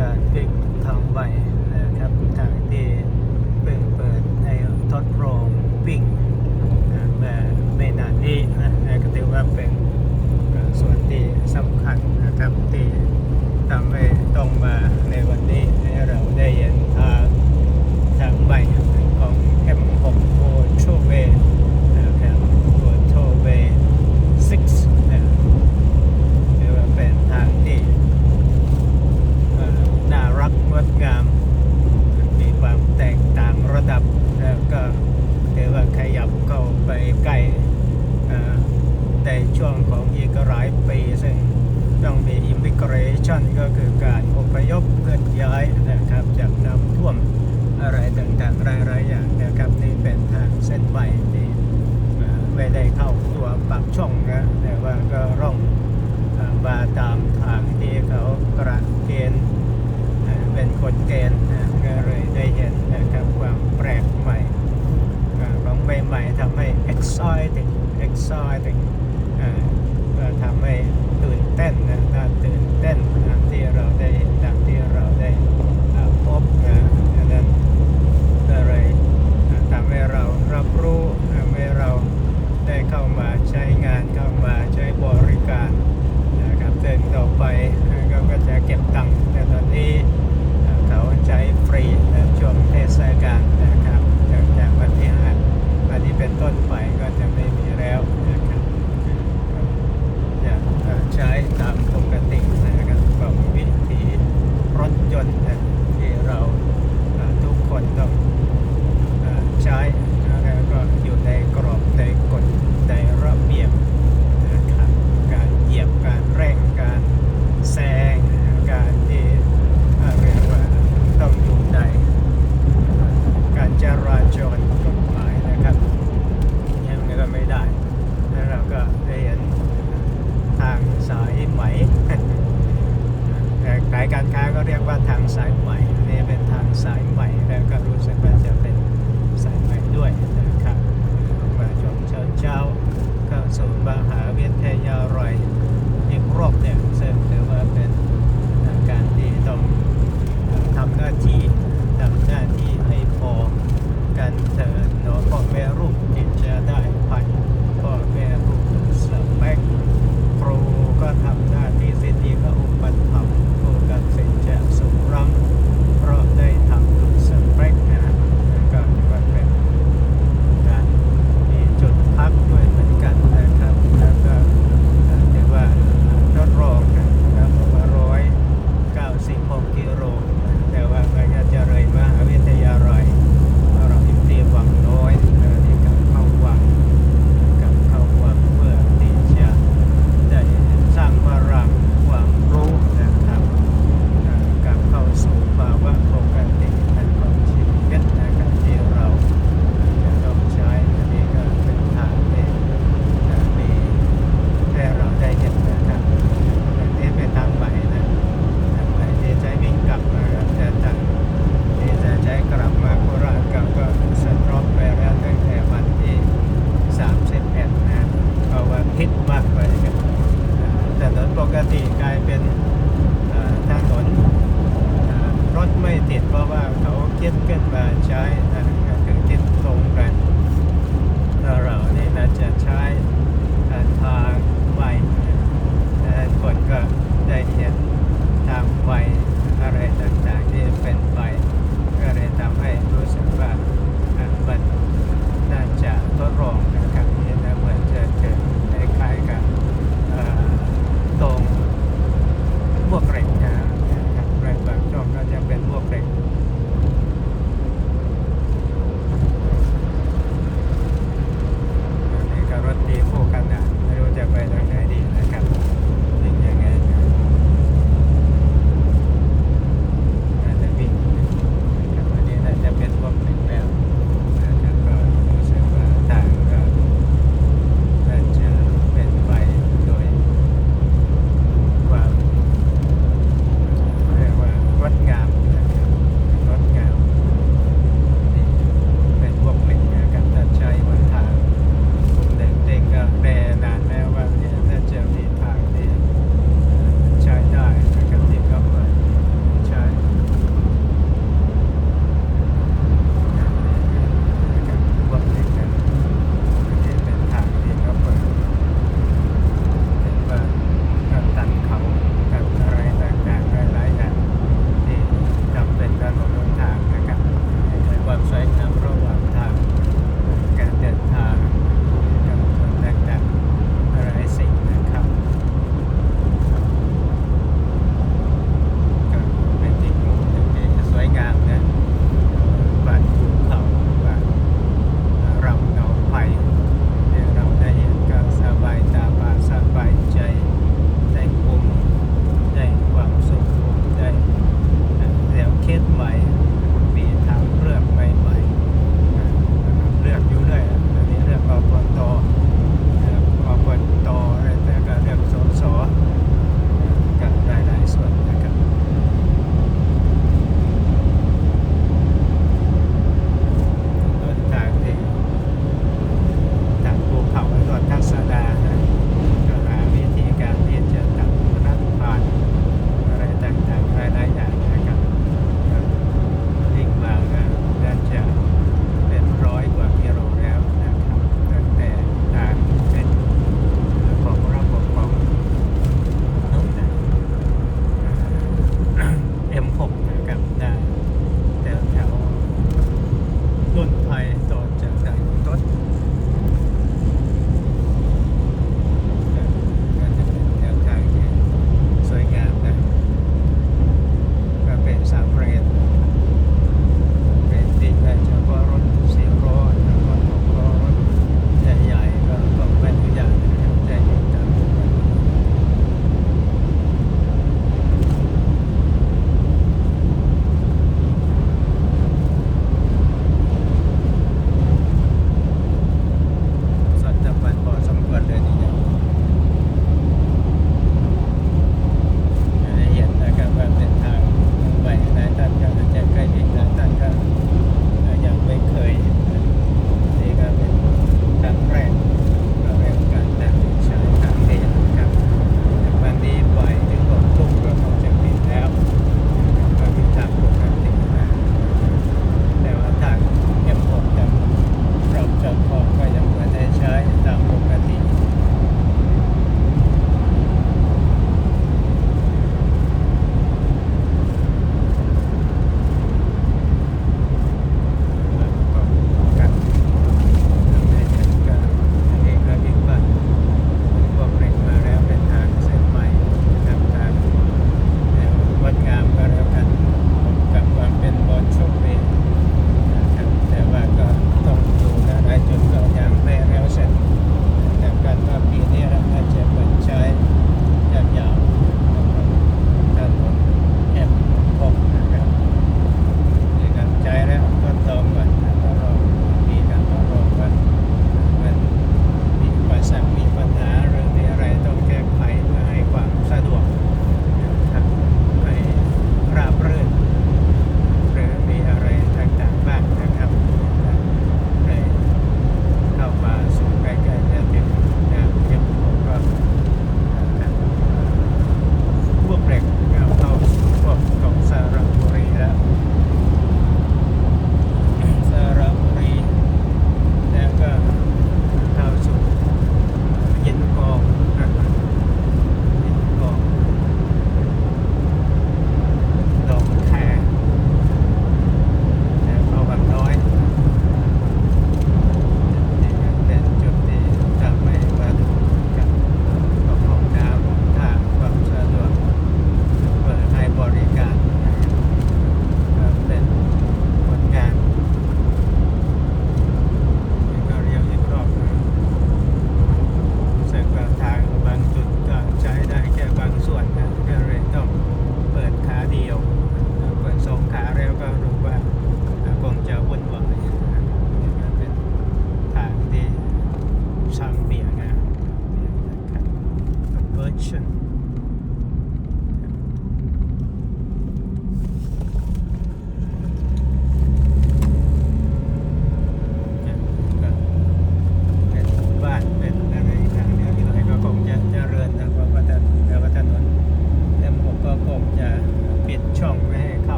การเพิ่งทงใหม่นะครับทางที่เพิ่งเปิดให้ทดโรงปิ่งมาไม่นานนี้นะก็ถือว่าเป็นส่วนที่สำคัญนะครับที่ เก็ตกันมาใช้นะครับ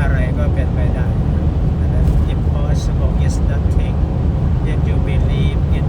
อะไรก็เป็นไปได้ and if possible is nothing then you believe in